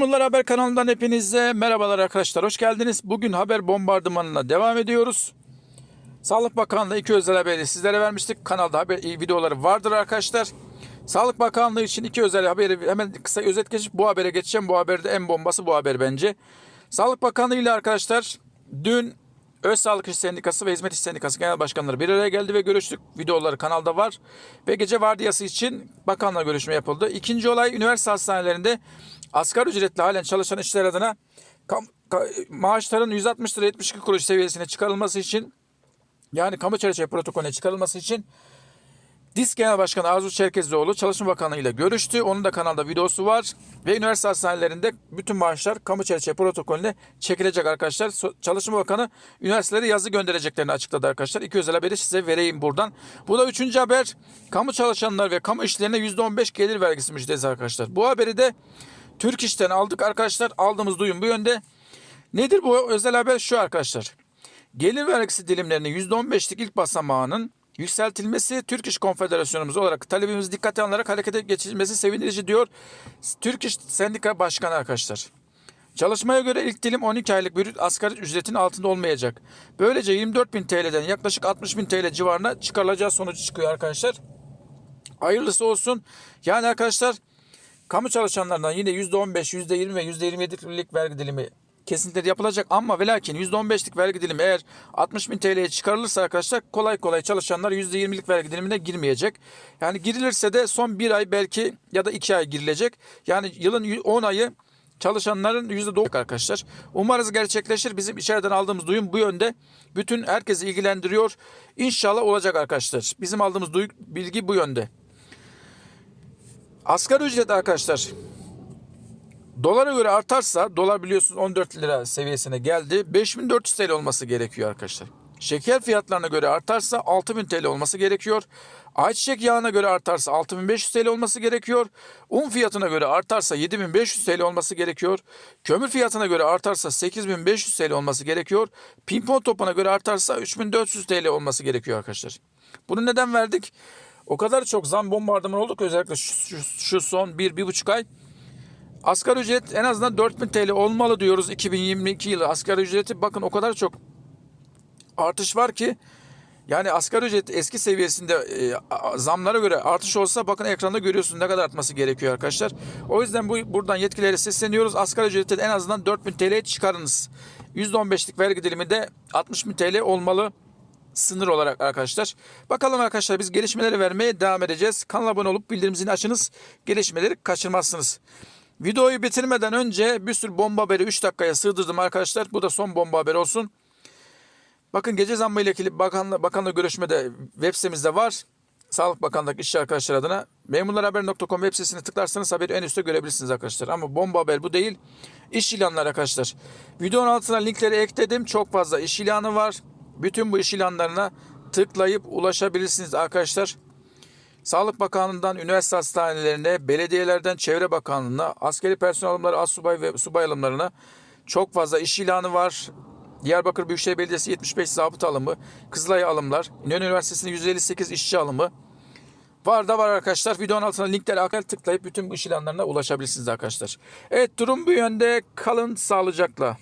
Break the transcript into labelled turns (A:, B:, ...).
A: Bunlar Haber kanalından hepinize merhabalar arkadaşlar. Hoş geldiniz. Bugün haber bombardımanına devam ediyoruz. Sağlık Bakanlığı iki özel haberi sizlere vermiştik. Kanalda haber videoları vardır arkadaşlar. Sağlık Bakanlığı için iki özel haberi hemen kısa özet geçip bu habere geçeceğim. Bu haberde en bombası bu haber bence. Sağlık Bakanlığı ile arkadaşlar dün Öz Sağlık İş Sendikası ve Hizmet İş Sendikası Genel Başkanları bir araya geldi ve görüştük. Videoları kanalda var. Ve gece vardiyası için bakanla görüşme yapıldı. İkinci olay üniversite hastanelerinde asgari ücretli halen çalışan işçiler adına maaşların 160 lira 72 kuruş seviyesine çıkarılması için yani kamu çerçeve protokolüne çıkarılması için DİSK Genel Başkanı Arzu Çerkezlioğlu Çalışma Bakanı ile görüştü. Onun da kanalda videosu var. Ve üniversite hastanelerinde bütün maaşlar kamu çerçeve protokolüne çekilecek arkadaşlar. Çalışma Bakanı üniversitelere yazı göndereceklerini açıkladı arkadaşlar. İki özel haberi size vereyim buradan. Bu da üçüncü haber. Kamu çalışanlar ve kamu işlerine %15 gelir vergisi müjdesi arkadaşlar. Bu haberi de Türk İş'ten aldık arkadaşlar. Aldığımız duyum bu yönde. Nedir bu özel haber? Şu arkadaşlar. Gelir vergisi dilimlerinin %15'lik ilk basamağının yükseltilmesi Türk İş Konfederasyonumuz olarak talebimizi dikkate alınarak harekete geçirilmesi sevindirici diyor. Türk İş Sendika Başkanı arkadaşlar. Çalışmaya göre ilk dilim 12 aylık brüt asgari ücretin altında olmayacak. Böylece 24 bin TL'den yaklaşık 60 bin TL civarına çıkarılacağı sonucu çıkıyor arkadaşlar. Hayırlısı olsun. Yani arkadaşlar kamu çalışanlarından yine %15, %20 ve %27'lik vergi dilimi kesintileri yapılacak ama ve lakin %15'lik vergi dilimi eğer 60 bin TL'ye çıkarılırsa arkadaşlar kolay kolay çalışanlar %20'lik vergi dilimine girmeyecek. Yani girilirse de son bir ay belki ya da iki ay girilecek. Yani yılın 10 ayı çalışanların %9 arkadaşlar. Umarız gerçekleşir. Bizim içeriden aldığımız duyum bu yönde. Bütün herkesi ilgilendiriyor. İnşallah olacak arkadaşlar. Bizim aldığımız bilgi bu yönde. Asgari ücret arkadaşlar dolara göre artarsa dolar biliyorsunuz 14 lira seviyesine geldi. 5400 TL olması gerekiyor arkadaşlar. Şeker fiyatlarına göre artarsa 6000 TL olması gerekiyor. Ayçiçek yağına göre artarsa 6500 TL olması gerekiyor. Un fiyatına göre artarsa 7500 TL olması gerekiyor. Kömür fiyatına göre artarsa 8500 TL olması gerekiyor. Pimpon topuna göre artarsa 3400 TL olması gerekiyor arkadaşlar. Bunu neden verdik? O kadar çok zam bombardıman olduk ki özellikle şu, şu, şu son bir, bir buçuk ay. Asgari ücret en azından 4000 TL olmalı diyoruz 2022 yılı asgari ücreti. Bakın o kadar çok artış var ki yani asgari ücret eski seviyesinde e, zamlara göre artış olsa bakın ekranda görüyorsunuz ne kadar artması gerekiyor arkadaşlar. O yüzden bu buradan yetkililere sesleniyoruz. Asgari ücreti en azından 4000 TL'ye çıkarınız. %15'lik vergi dilimi de 60 bin TL olmalı sınır olarak arkadaşlar. Bakalım arkadaşlar biz gelişmeleri vermeye devam edeceğiz. Kanala abone olup bildirim zilini açınız. Gelişmeleri kaçırmazsınız. Videoyu bitirmeden önce bir sürü bomba haberi 3 dakikaya sığdırdım arkadaşlar. Bu da son bomba haberi olsun. Bakın gece zammı ile ilgili bakanla, bakanla görüşmede web sitemizde var. Sağlık Bakanlığı işçi arkadaşlar adına memurlarhaber.com web sitesine tıklarsanız haberi en üstte görebilirsiniz arkadaşlar. Ama bomba haber bu değil. İş ilanları arkadaşlar. Videonun altına linkleri ekledim. Çok fazla iş ilanı var. Bütün bu iş ilanlarına tıklayıp ulaşabilirsiniz arkadaşlar. Sağlık Bakanlığı'ndan üniversite hastanelerine, belediyelerden Çevre Bakanlığı'na, askeri personel alımları, assubay ve subay alımlarına çok fazla iş ilanı var. Diyarbakır Büyükşehir Belediyesi 75 zabıt alımı, Kızılay alımlar, İnönü Üniversitesi'nin 158 işçi alımı. Var da var arkadaşlar. Videonun altına linkleri akıl tıklayıp bütün iş ilanlarına ulaşabilirsiniz arkadaşlar. Evet durum bu yönde. Kalın sağlıcakla.